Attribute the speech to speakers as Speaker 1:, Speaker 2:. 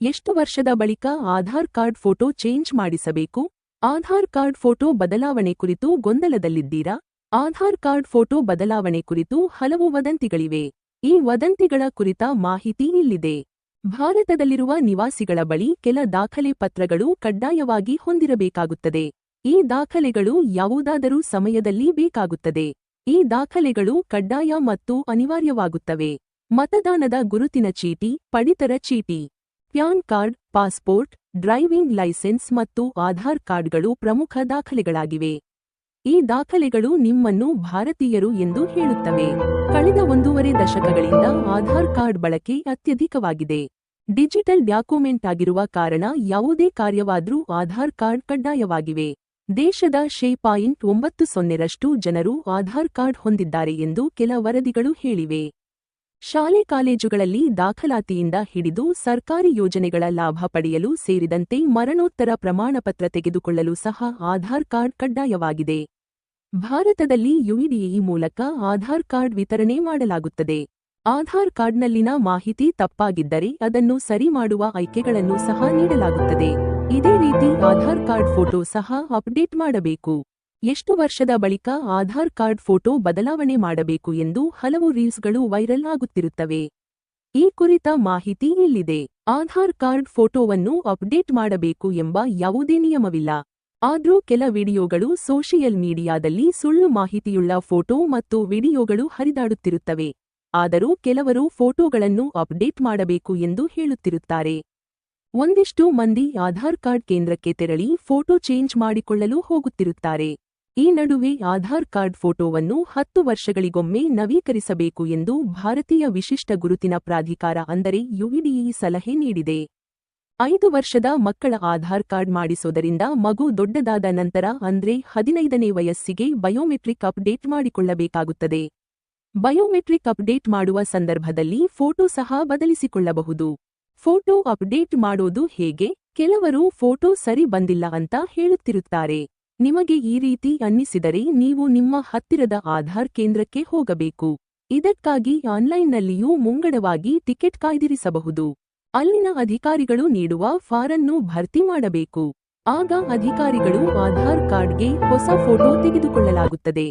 Speaker 1: ಎಷ್ಟು ವರ್ಷದ ಬಳಿಕ ಆಧಾರ್ ಕಾರ್ಡ್ ಫೋಟೋ ಚೇಂಜ್ ಮಾಡಿಸಬೇಕು? ಆಧಾರ್ ಕಾರ್ಡ್ ಫೋಟೋ ಬದಲಾವಣೆ ಕುರಿತು ಗೊಂದಲದಲ್ಲಿದ್ದೀರಾ? ಆಧಾರ್ ಕಾರ್ಡ್ ಫೋಟೋ ಬದಲಾವಣೆ ಕುರಿತು ಹಲವು ವದಂತಿಗಳಿವೆ. ಈ ವದಂತಿಗಳ ಕುರಿತ ಮಾಹಿತಿ ಇಲ್ಲಿದೆ. ಭಾರತದಲ್ಲಿರುವ ನಿವಾಸಿಗಳ ಬಳಿ ಕೆಲ ದಾಖಲೆ ಪತ್ರಗಳು ಕಡ್ಡಾಯವಾಗಿ ಹೊಂದಿರಬೇಕಾಗುತ್ತದೆ. ಈ ದಾಖಲೆಗಳು ಯಾವುದಾದರೂ ಸಮಯದಲ್ಲಿ ಬೇಕಾಗುತ್ತದೆ. ಈ ದಾಖಲೆಗಳು ಕಡ್ಡಾಯ ಮತ್ತು ಅನಿವಾರ್ಯವಾಗುತ್ತವೆ. ಮತದಾನದ ಗುರುತಿನ ಚೀಟಿ, ಪಡಿತರ ಚೀಟಿ. PAN card, passport, driving licence ಮತ್ತು ಆಧಾರ್ ಕಾರ್ಡ್ಗಳು ಪ್ರಮುಖ ದಾಖಲೆಗಳಾಗಿವೆ. ಈ ದಾಖಲೆಗಳು ನಿಮ್ಮನ್ನು ಭಾರತೀಯರು ಎಂದು ಹೇಳುತ್ತವೆ. ಕಳೆದ ಒಂದೂವರೆ ದಶಕಗಳಿಂದ ಆಧಾರ್ ಕಾರ್ಡ್ ಬಳಕೆ ಅತ್ಯಧಿಕವಾಗಿದೆ. ಡಿಜಿಟಲ್ ಡಾಕ್ಯುಮೆಂಟ್ ಆಗಿರುವ ಕಾರಣ ಯಾವುದೇ ಕಾರ್ಯವಾದ್ರೂ ಆಧಾರ್ ಕಾರ್ಡ್ ಕಡ್ಡಾಯವಾಗಿವೆ. ದೇಶದ ಶೇ ಪಾಯಿಂಟ್ ಒಂಬತ್ತು ಸೊನ್ನೆರಷ್ಟು ಜನರು ಆಧಾರ್ ಕಾರ್ಡ್ ಹೊಂದಿದ್ದಾರೆ ಎಂದು ಕೆಲ ವರದಿಗಳು ಹೇಳಿವೆ. ಶಾಲೆ ಕಾಲೇಜುಗಳಲ್ಲಿ ದಾಖಲಾತಿಯಿಂದ ಹಿಡಿದು ಸರ್ಕಾರಿ ಯೋಜನೆಗಳ ಲಾಭ ಪಡೆಯಲು ಸೇರಿದಂತೆ ಮರಣೋತ್ತರ ಪ್ರಮಾಣಪತ್ರ ತೆಗೆದುಕೊಳ್ಳಲು ಸಹ ಆಧಾರ್ ಕಾರ್ಡ್ ಕಡ್ಡಾಯವಾಗಿದೆ. ಭಾರತದಲ್ಲಿ ಯುಇಡಿಎ ಮೂಲಕ ಆಧಾರ್ ಕಾರ್ಡ್ ವಿತರಣೆ ಮಾಡಲಾಗುತ್ತದೆ. ಆಧಾರ್ ಕಾರ್ಡ್ನಲ್ಲಿನ ಮಾಹಿತಿ ತಪ್ಪಾಗಿದ್ದರೆ ಅದನ್ನು ಸರಿ ಮಾಡುವ ಆಯ್ಕೆಗಳನ್ನು ಸಹ ನೀಡಲಾಗುತ್ತದೆ. ಇದೇ ರೀತಿ ಆಧಾರ್ ಕಾರ್ಡ್ ಫೋಟೋ ಸಹ ಅಪ್ಡೇಟ್ ಮಾಡಬೇಕು. ಎಷ್ಟು ವರ್ಷದ ಬಳಿಕ ಆಧಾರ್ ಕಾರ್ಡ್ ಫೋಟೋ ಬದಲಾವಣೆ ಮಾಡಬೇಕು ಎಂದು ಹಲವು ರೀಲ್ಸ್ಗಳು ವೈರಲ್ ಆಗುತ್ತಿರುತ್ತವೆ. ಈ ಕುರಿತ ಮಾಹಿತಿ ಇಲ್ಲಿದೆ. ಆಧಾರ್ ಕಾರ್ಡ್ ಫೋಟೋವನ್ನು ಅಪ್ಡೇಟ್ ಮಾಡಬೇಕು ಎಂಬ ಯಾವುದೇ ನಿಯಮವಿಲ್ಲ. ಆದ್ರೂ ಕೆಲ ವಿಡಿಯೋಗಳು ಸೋಷಿಯಲ್ ಮೀಡಿಯಾದಲ್ಲಿ ಸುಳ್ಳು ಮಾಹಿತಿಯುಳ್ಳ ಫೋಟೋ ಮತ್ತು ವಿಡಿಯೋಗಳು ಹರಿದಾಡುತ್ತಿರುತ್ತವೆ. ಆದರೂ ಕೆಲವರು ಫೋಟೋಗಳನ್ನು ಅಪ್ಡೇಟ್ ಮಾಡಬೇಕು ಎಂದು ಹೇಳುತ್ತಿರುತ್ತಾರೆ. ಒಂದಿಷ್ಟು ಮಂದಿ ಆಧಾರ್ ಕಾರ್ಡ್ ಕೇಂದ್ರಕ್ಕೆ ತೆರಳಿ ಫೋಟೋ ಚೇಂಜ್ ಮಾಡಿಕೊಳ್ಳಲು ಹೋಗುತ್ತಿರುತ್ತಾರೆ. ಈ ನಡುವೆ ಆಧಾರ್ ಕಾರ್ಡ್ ಫೋಟೋವನ್ನು ಹತ್ತು ವರ್ಷಗಳಿಗೊಮ್ಮೆ ನವೀಕರಿಸಬೇಕು ಎಂದು ಭಾರತೀಯ ವಿಶಿಷ್ಟ ಗುರುತಿನ ಪ್ರಾಧಿಕಾರ ಅಂದರೆ ಯುಇಡಿಎ ಸಲಹೆ ನೀಡಿದೆ. ಐದು ವರ್ಷದ ಮಕ್ಕಳ ಆಧಾರ್ ಕಾರ್ಡ್ ಮಾಡಿಸೋದರಿಂದ ಮಗು ದೊಡ್ಡದಾದ ನಂತರ ಅಂದ್ರೆ ಹದಿನೈದನೇ ವಯಸ್ಸಿಗೆ ಬಯೋಮೆಟ್ರಿಕ್ ಅಪ್ಡೇಟ್ ಮಾಡಿಕೊಳ್ಳಬೇಕಾಗುತ್ತದೆ. ಬಯೋಮೆಟ್ರಿಕ್ ಅಪ್ಡೇಟ್ ಮಾಡುವ ಸಂದರ್ಭದಲ್ಲಿ ಫೋಟೋ ಸಹ ಬದಲಿಸಿಕೊಳ್ಳಬಹುದು. ಫೋಟೋ ಅಪ್ಡೇಟ್ ಮಾಡೋದು ಹೇಗೆ? ಕೆಲವರು ಫೋಟೋ ಸರಿ ಬಂದಿಲ್ಲ ಅಂತ ಹೇಳುತ್ತಿರುತ್ತಾರೆ. ನಿಮಗೆ ಈ ರೀತಿ ಅನ್ನಿಸಿದರೆ ನೀವು ನಿಮ್ಮ ಹತ್ತಿರದ ಆಧಾರ್ ಕೇಂದ್ರಕ್ಕೆ ಹೋಗಬೇಕು. ಇದಕ್ಕಾಗಿ ಆನ್ಲೈನ್ನಲ್ಲಿಯೂ ಮುಂಗಡವಾಗಿ ಟಿಕೆಟ್ ಕಾಯ್ದಿರಿಸಬಹುದು. ಅಲ್ಲಿನ ಅಧಿಕಾರಿಗಳು ನೀಡುವ ಫಾರನ್ನು ಭರ್ತಿ ಮಾಡಬೇಕು. ಆಗ ಅಧಿಕಾರಿಗಳು ಆಧಾರ್ ಕಾರ್ಡ್ಗೆ ಹೊಸ ಫೋಟೋ ತೆಗೆದುಕೊಳ್ಳಲಾಗುತ್ತದೆ.